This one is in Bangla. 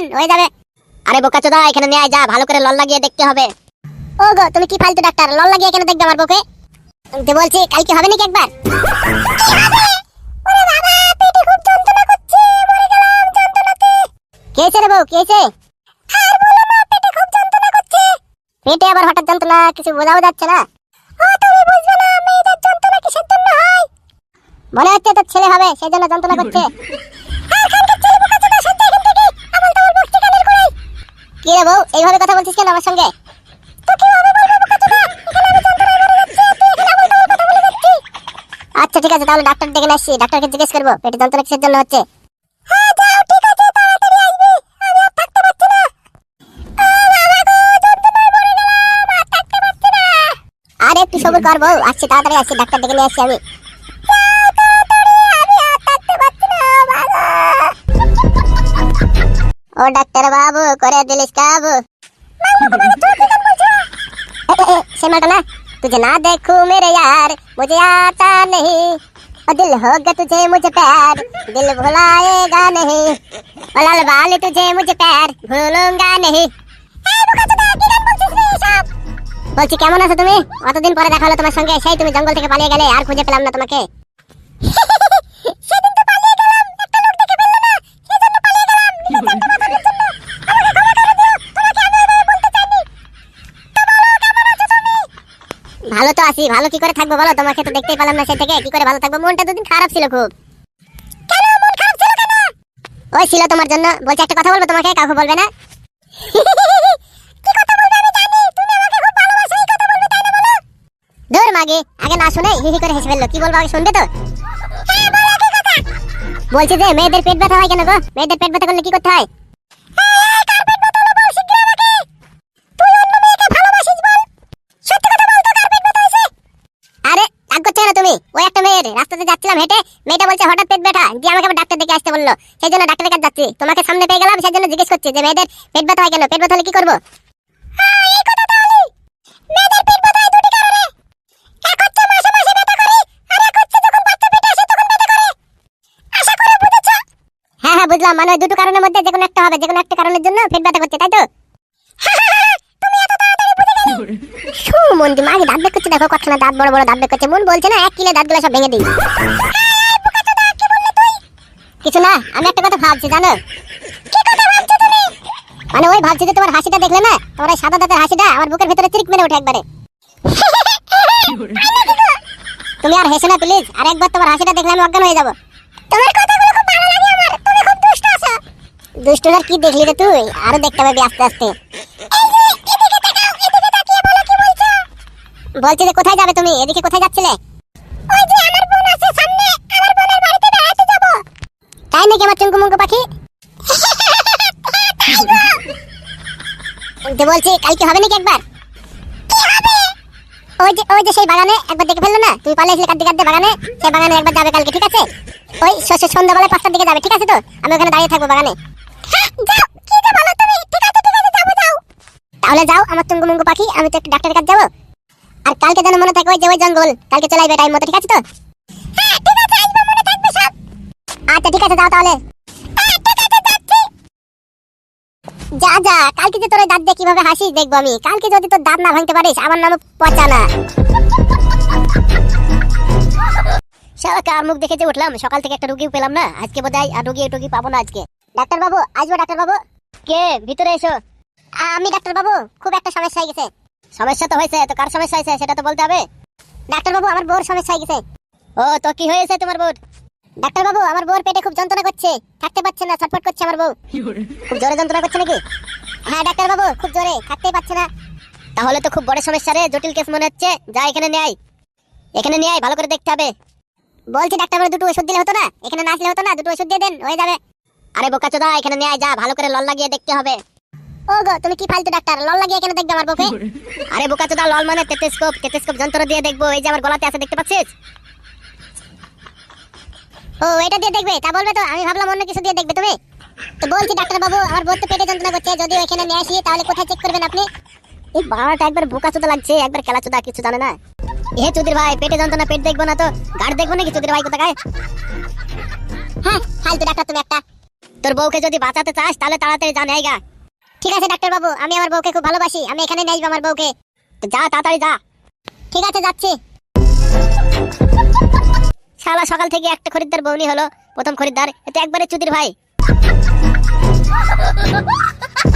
দেন হয়ে যাবে। আরে বোকা চোদা, এখানে নিয়ে যা, ভালো করে লল লাগিয়ে দেখতে হবে। ও গো, তুমি কি ফালতু ডাক্তার? লল লাগিয়ে কেন দেখবে আমার বুকে তো বলছি, কালকে হবে নাকি একবার? ওরে বাবা, পেটে খুব যন্ত্রণা করছে, মরে গেলাম যন্ত্রণাতে। রে বউ কেছে আর বলো না, পেটে খুব যন্ত্রণা করছে। পেটে আবার হঠাৎ যন্ত্রণা, কিছু বোঝাও যাচ্ছে না। ও, তুমি বুঝবে না, মেয়েদের যন্ত্রণা কিসের জন্য হয়? মনে হচ্ছে তোর ছেলে হবে সেই জন্য যন্ত্রণা করছে। কি রে বউ, এইভাবে কথা বলছিস কেন আমার সঙ্গে? আচ্ছা ঠিক আছে, তাহলে ডাক্তার ডেকে নিয়ে আসছি ডাক্তারকে জিজ্ঞেস করব, পেটে যন্ত্রণা কিসের জন্য হচ্ছে? আর একটু সবুর কর বউ, আসছি, তাড়াতাড়ি আসছি ডাক্তার ডেকে নিয়ে আসছি আমি। ও ডাক্তার বাবু করে দিলিস কাবু से मत ना तुझे ना देखूं मेरे यार मुझे आता नहीं और दिल होगा तुझे मुझे प्यार दिल भुलाएगा नहीं और लाल बाल तुझे मुझे प्यार भूलूंगा नहीं বলছি কেমন আছো তুমি অতদিন পরে দেখা হলো তোমার সঙ্গে সেই তুমি জঙ্গল থেকে পালিয়ে গেলে আর খুঁজে পেলাম না তোমাকে ভালো তো আছি, ভালো কি করে থাকব বলো? তোমাকে তো দেখতেই পেলাম না সে থেকে কি করে ভালো থাকব? মনটা দুদিন খারাপ ছিল খুব। কেন? মন খারাপ ছিল কেন? ওই ছিল তোমার জন্য, বলছি একটা কথা বলব তোমাকে? কাউকে বলবে না? দূর মাগে, আগে না শুনে হি হি করে হেসে ফেলল। কি বলব, আগে শুনবে তো? হ্যাঁ বলছি যে, মেয়েদের পেট ব্যথা হয় কেন গো? মেয়েদের পেট ব্যথা করলে কি করতে হয় কার পেট ব্যথা হলো বল শিগগির আমাকে তুই অন্য মেয়েকে ভালোবাসিস বল সত্যি কথা বল তো কার পেট ব্যথা হয়েছে আরে রাগ করছ না তুমি ওই একটা মেয়ের রাস্তাতে যাচ্ছিলাম হেঁটে মেয়েটা বলছে হঠাৎ পেট ব্যথা। দিয়ে আমাকে আবার ডাক্তার দেখে আসতে বলল। সেই জন্য ডাক্তারের কাছে যাচ্ছি। তোমাকে সামনে পেয়ে গেলাম সেই জন্য জিজ্ঞেস করছি যে মেয়েদের পেট ব্যথা হয় কেন? পেট ব্যথা হলে কি করব? হয় হ্যাঁ হ্যাঁ বুঝলাম। মানে দুটো কারণের মধ্যে যে কোনো একটা হবে যে কোনো একটা কারণের জন্য পেট ব্যথা করছে তাই তো তুমি এত তাড়াতাড়ি বুঝে গেলে শু মন দি মাগে দাঁত বের করছে, দেখো কতখানা দাঁত বড় বড় দাঁত বের করছে। মন বলছে না, এক কিলো দাঁতগুলো সব ভেঙে দিই। কিছু না, আমি একটা কথা ভাবছি, জানো? মানে ওই ভাবছি যে তোমার হাসিটা দেখলে না, তোমার সাদা দাঁতের হাসিটা আমার বুকের ভিতরে চিরিক মেরে ওঠে একবারে। তুমি আর হেসে না প্লিজ আর একবার তোমার হাসিটা দেখলে আমি অজ্ঞান হয়ে যাব। তোমার কথাগুলো খুব ভালো লাগে আমার, তুমি খুব দুষ্ট আছো। দুষ্ট আর কি দেখলি রে তুই? আরও দেখতে পাবি আস্তে আস্তে। বলছি যে কোথায় যাবে তুমি? এদিকে কোথায় যাচ্ছিলে? ওই যে আমার বোন আছে সামনে। আমার বোনের বাড়িতে বেড়াতে যাব। তাই নাকি আমার চুঙ্কু মুঙ্কু পাখি? তো বলছি, কালকে হবে নাকি একবার? ওই যে ওই যে সেই বাগানে একবার দেখে ফেলল না? তুমি পালিয়েছিলে কাঁদতে কাঁদতে বাগানে? সেই বাগানে একবার যাবে কালকে, ঠিক আছে? ওই সন্ধ্যাবেলায় পাঁচটার দিকে যাবে, ঠিক আছে তো? আমি ওখানে দাঁড়িয়ে থাকব বাগানে। তাহলে যাও, আমার তুঙ্গু মুঙ্গু পাখি, আমি তো একটু ডাক্তারের কাছে যাব। আর কালকে যেন মনে থাকে ওই যে ওই জঙ্গল। কালকে চলে আসবে টাইম মতো, ঠিক আছে তো? হ্যাঁ ঠিক আছে মনে থাকবে সব। আচ্ছা ঠিক আছে, যাও তাহলে। হ্যাঁ যা যা, কালকে যে তোর দাঁত দিয়ে কীভাবে হাসিস দেখব আমি। কালকে যদি তোর দাঁত না ভাঙতে পারিস, আমার নাম পচানা মুখ দেখে যে উঠলাম, সকাল থেকে একটা রুগীও পেলাম না। আজকে বোধহয় আর রুগী টুগী পাবো না আজকে। ডাক্তার বাবু আসব ডাক্তার বাবু কে? ভিতরে এসো। আমি ডাক্তার বাবু খুব একটা সমস্যা হয়ে গেছে। সমস্যা তো হয়েছে তো কার সমস্যা হয়েছে সেটা তো বলতে হবে। ডাক্তার বাবু আমার বউর সমস্যা হয়ে গেছে। ও তো কি হয়েছে তোমার বউর? ডাক্তার বাবু আমার বউর পেটে খুব যন্ত্রণা করছে। থাকতে পারছে না ছটফট করছে আমার বউ। খুব জোরে যন্ত্রণা করছে নাকি? হ্যাঁ ডাক্তার বাবু খুব জোরে থাকতেই পারছে না। তাহলে তো খুব বড় সমস্যা রে জটিল কেস মনে হচ্ছে। যা এখানে নিয়ে আয়। এখানে নিয়ে আয় ভালো করে দেখতে হবে। বলছি ডাক্তার বাবু দুটো ওষুধ দিলে হতো না? এখানে না আসলে হতো না দুটো ওষুধ দিয়ে দেন হয়ে যাবে। আরে বোকা চোদা এখানে নিয়ে আয় যা ভালো করে লল লাগিয়ে দেখতে হবে। ও গো তুমি কি ফালতু ডাক্তার? লল লাগিয়ে কেন দেখবে আমার বউকে আরে বোকা চোদা লল মানে টেটেস্কোপ টেটেস্কোপ যন্ত্র দিয়ে দেখব। এই যে আমার গলাতে আছে দেখতে পাচ্ছিস? ও এটা দিয়ে দেখবে? তা বলবে তো আমি ভাবলাম অন্য কিছু দিয়ে দেখবে তুমি। তো বলছি ডাক্তার বাবু আমার বউ তো পেটে যন্ত্রণা করছে। যদি এখানে নিয়ে আসি তাহলে কোথায় চেক করবেন আপনি? এই বাড়াটা একবার বোকা চোদা লাগছে একবার খেলা চোদা কিছু জানে না। এ চুদির ভাই পেটে যন্ত্রণা পেট দেখব না তো? গাড় দেখব নাকি চুদির ভাই কোথায় হ্যাঁ ফালতু ডাক্তার তুমি একটা। তোর বউকে যদি বাঁচাতে চাস তাহলে তাড়াতাড়ি যা নেই গা। ঠিক আছে, ডাক্তার বাবু, আমি আমার বউকে খুব ভালোবাসি, আমি এখানে নেই আমার বউকে। তো যা, তাড়াতাড়ি যা। ঠিক আছে, যাচ্ছি। শালা, সকাল থেকে একটা খরিদ্দার বউনি হলো, প্রথম খরিদ্দার। এটা একবারে চুদির ভাই।